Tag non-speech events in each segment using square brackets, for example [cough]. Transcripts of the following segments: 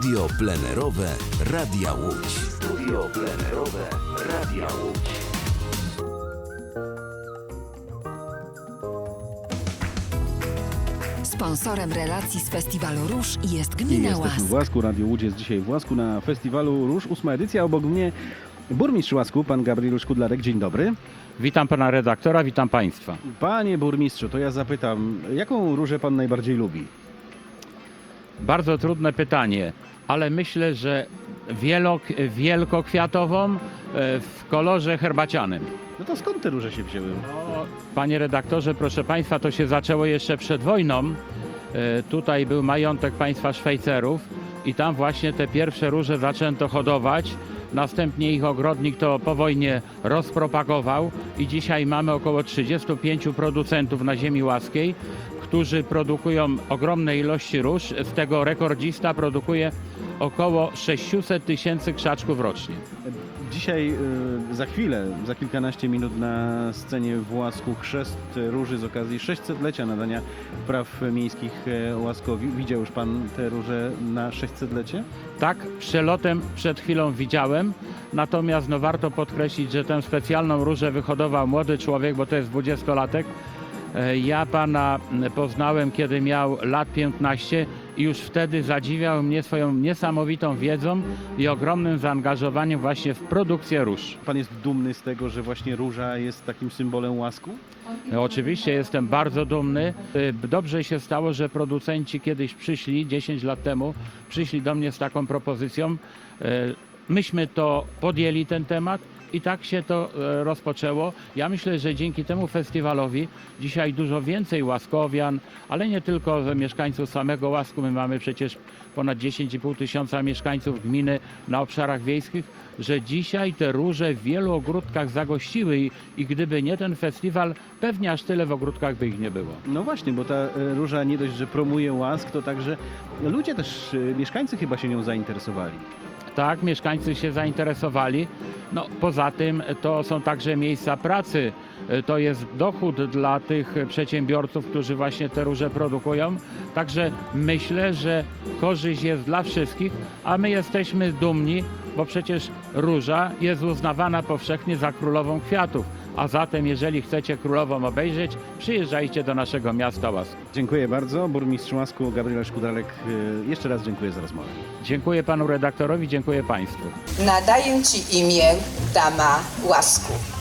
Studio plenerowe Radia Łódź. Studio plenerowe Radia Łódź. Sponsorem relacji z festiwalu Róż jest Gmina jesteśmy w Łask. Łasku, Radio Łódź jest dzisiaj w Łasku na festiwalu Róż, ósma edycja. Obok mnie burmistrz Łasku, pan Gabriel Szkudlarek. Dzień dobry. Witam pana redaktora, witam państwa. Panie burmistrzu, to ja zapytam, jaką różę pan najbardziej lubi? Bardzo trudne pytanie, ale myślę, że wielok, wielkokwiatową e, w kolorze herbacianym. No to skąd te róże się wzięły? No, panie redaktorze, proszę państwa, to się zaczęło jeszcze przed wojną. E, Tutaj był majątek państwa Szwajcerów i tam właśnie te pierwsze róże zaczęto hodować. Następnie ich ogrodnik to po wojnie rozpropagował i dzisiaj mamy około 35 producentów na ziemi łaskiej, którzy produkują ogromne ilości róż. Z tego rekordzista produkuje około 600 tysięcy krzaczków rocznie. Dzisiaj, y, za chwilę, za kilkanaście minut na scenie w Łasku chrzest róży z okazji 600-lecia nadania praw miejskich e, Łaskowi. Widział już pan te róże na 600-lecie? Tak, przelotem przed chwilą widziałem, natomiast no warto podkreślić, że tę specjalną różę wyhodował młody człowiek, bo to jest 20-latek. E, Ja pana poznałem, kiedy miał lat 15 i już wtedy zadziwiał mnie swoją niesamowitą wiedzą i ogromnym zaangażowaniem właśnie w produkcję róż. Pan jest dumny z tego, że właśnie róża jest takim symbolem Łasku? No, Oczywiście jestem bardzo dumny. Y, Dobrze się stało, że producenci kiedyś przyszli, 10 lat temu, przyszli do mnie z taką propozycją. Myśmy to podjęli ten temat i tak się to e, rozpoczęło. Ja myślę, że dzięki temu festiwalowi dzisiaj dużo więcej łaskowian, ale nie tylko mieszkańców samego Łasku. My mamy przecież ponad 10,5 tysiąca mieszkańców gminy na obszarach wiejskich, że dzisiaj te róże w wielu ogródkach zagościły i, i gdyby nie ten festiwal, pewnie aż tyle w ogródkach by ich nie było. No właśnie, bo ta e, róża nie dość, że promuje łask, to także ludzie też, e, mieszkańcy chyba się nią zainteresowali. Tak, mieszkańcy się zainteresowali. No, poza tym to są także miejsca pracy. E, To jest dochód dla tych przedsiębiorców, którzy właśnie te róże produkują. Także myślę, że korzyść jest dla wszystkich, a my jesteśmy dumni, bo przecież róża jest uznawana powszechnie za królową kwiatów. A zatem, jeżeli chcecie królową obejrzeć, przyjeżdżajcie do naszego miasta Łask. Dziękuję bardzo. Burmistrz Łasku Gabriela Szkudalek, e, jeszcze raz dziękuję za rozmowę. Dziękuję panu redaktorowi, dziękuję państwu. Nadaję Ci imię Dama Łasku.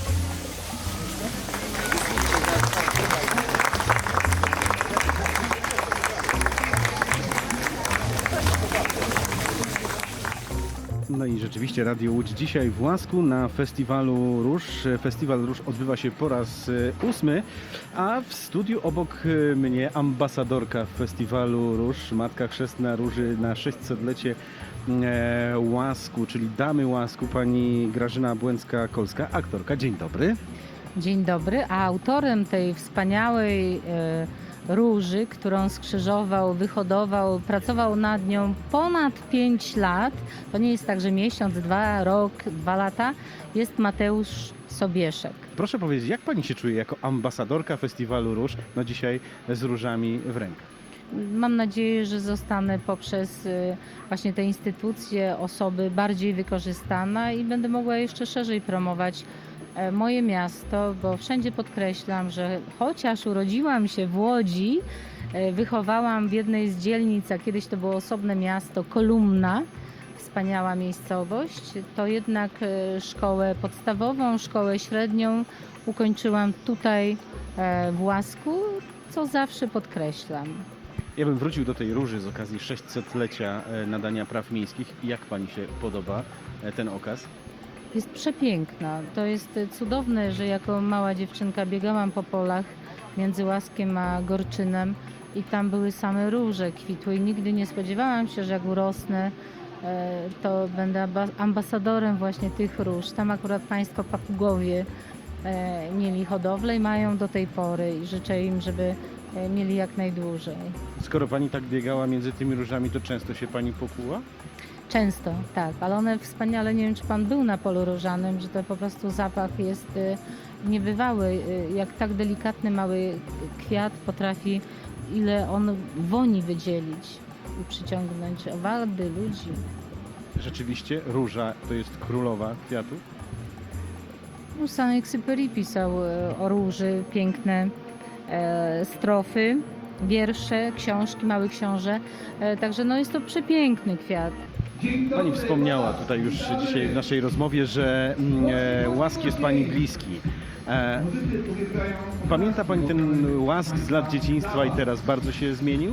No i rzeczywiście Radio Łódź dzisiaj w Łasku na Festiwalu Róż. Festiwal Róż odbywa się po raz e, ósmy, a w studiu obok e, mnie ambasadorka Festiwalu Róż, Matka Chrzestna Róży na 600-lecie e, Łasku, czyli Damy Łasku, pani Grażyna Błęcka-Kolska, aktorka. Dzień dobry. Dzień dobry, a autorem tej wspaniałej e, róży, którą skrzyżował, wyhodował, pracował nad nią ponad 5 lat, to nie jest tak, że miesiąc, dwa, rok, dwa lata, jest Mateusz Sobieszek. Proszę powiedzieć, jak pani się czuje jako ambasadorka Festiwalu Róż, no dzisiaj z różami w rękach? Mam nadzieję, że zostanę poprzez e, właśnie te instytucje osoby bardziej wykorzystana i będę mogła jeszcze szerzej promować moje miasto, bo wszędzie podkreślam, że chociaż urodziłam się w Łodzi, e, wychowałam w jednej z dzielnic, a kiedyś to było osobne miasto, Kolumna, wspaniała miejscowość, to jednak e, szkołę podstawową, szkołę średnią ukończyłam tutaj e, w Łasku, co zawsze podkreślam. Ja bym wrócił do tej róży z okazji 600-lecia e, nadania praw miejskich. Jak pani się podoba e, ten okaz? Jest przepiękna. To jest cudowne, że jako mała dziewczynka biegałam po polach między Łaskiem a Gorczynem i tam były same róże, kwitły i nigdy nie spodziewałam się, że jak urosnę, e, to będę amba- ambasadorem właśnie tych róż. Tam akurat Państwo papugowie e, mieli hodowlę i mają do tej pory i życzę im, żeby e, mieli jak najdłużej. Skoro pani tak biegała między tymi różami, to często się pani pokuła? Często, tak, ale one wspaniale, nie wiem czy pan był na polu różanym, że to po prostu zapach jest y, niebywały, y, jak tak delikatny mały kwiat potrafi, ile on woni wydzielić. i przyciągnąć owady, ludzi. Rzeczywiście róża to jest królowa kwiatów. No, Saint-Exupéry pisał e, o róży, piękne e, strofy, wiersze, książki, małe książę. E, także no, jest to przepiękny kwiat. Pani wspomniała tutaj już dzisiaj w naszej rozmowie, że mm, e, łask jest Pani bliski. E, pamięta Pani ten łask z lat dzieciństwa i teraz bardzo się zmienił?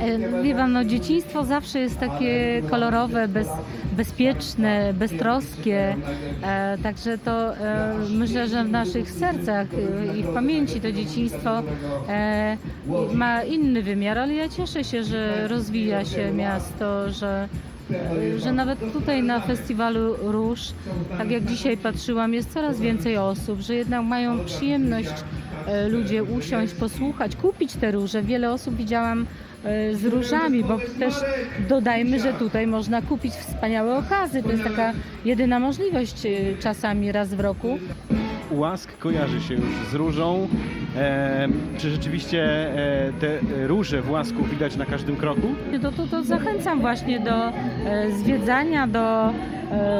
E, Wie pan, no, dzieciństwo zawsze jest takie kolorowe, bez, bezpieczne, beztroskie. E, także to e, myślę, że w naszych sercach e, i w pamięci to dzieciństwo e, ma inny wymiar, ale ja cieszę się, że rozwija się miasto, że, że nawet tutaj na festiwalu Róż, tak jak dzisiaj patrzyłam, jest coraz więcej osób, że jednak mają przyjemność e, ludzie usiąść, posłuchać, kupić te róże. Wiele osób widziałam e, z różami, bo też dodajmy, że tutaj można kupić wspaniałe okazy. To jest taka jedyna możliwość czasami raz w roku. Łask kojarzy się już z różą. E, czy rzeczywiście e, te róże w łasku widać na każdym kroku? To, to, to zachęcam właśnie do e, zwiedzania, do e,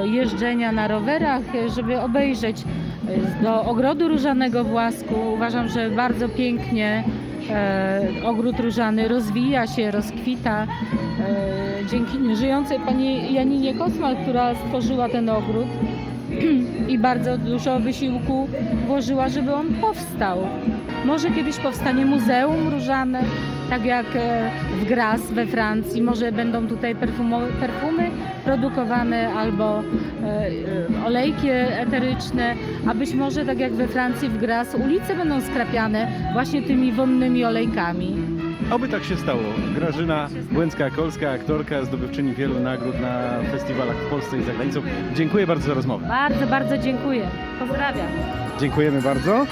jeżdżenia na rowerach, e, żeby obejrzeć e, do ogrodu różanego w Łasku. Uważam, że bardzo pięknie e, ogród różany rozwija się, rozkwita. E, dzięki żyjącej pani Janinie Kosmal, która stworzyła ten ogród [clears throat] i bardzo dużo wysiłku włożyła, żeby on powstał. Może kiedyś powstanie muzeum różane, tak jak e, w Graz we Francji. Może będą tutaj perfumy produkowane albo e, olejki eteryczne, a być może tak jak we Francji w Graz ulice będą skrapiane właśnie tymi wonnymi olejkami. Oby tak się stało. Grażyna Błęcka-Kolska, aktorka, zdobywczyni wielu nagród na festiwalach w Polsce i za granicą. Dziękuję bardzo za rozmowę. Bardzo, bardzo dziękuję. Pozdrawiam. Dziękujemy bardzo.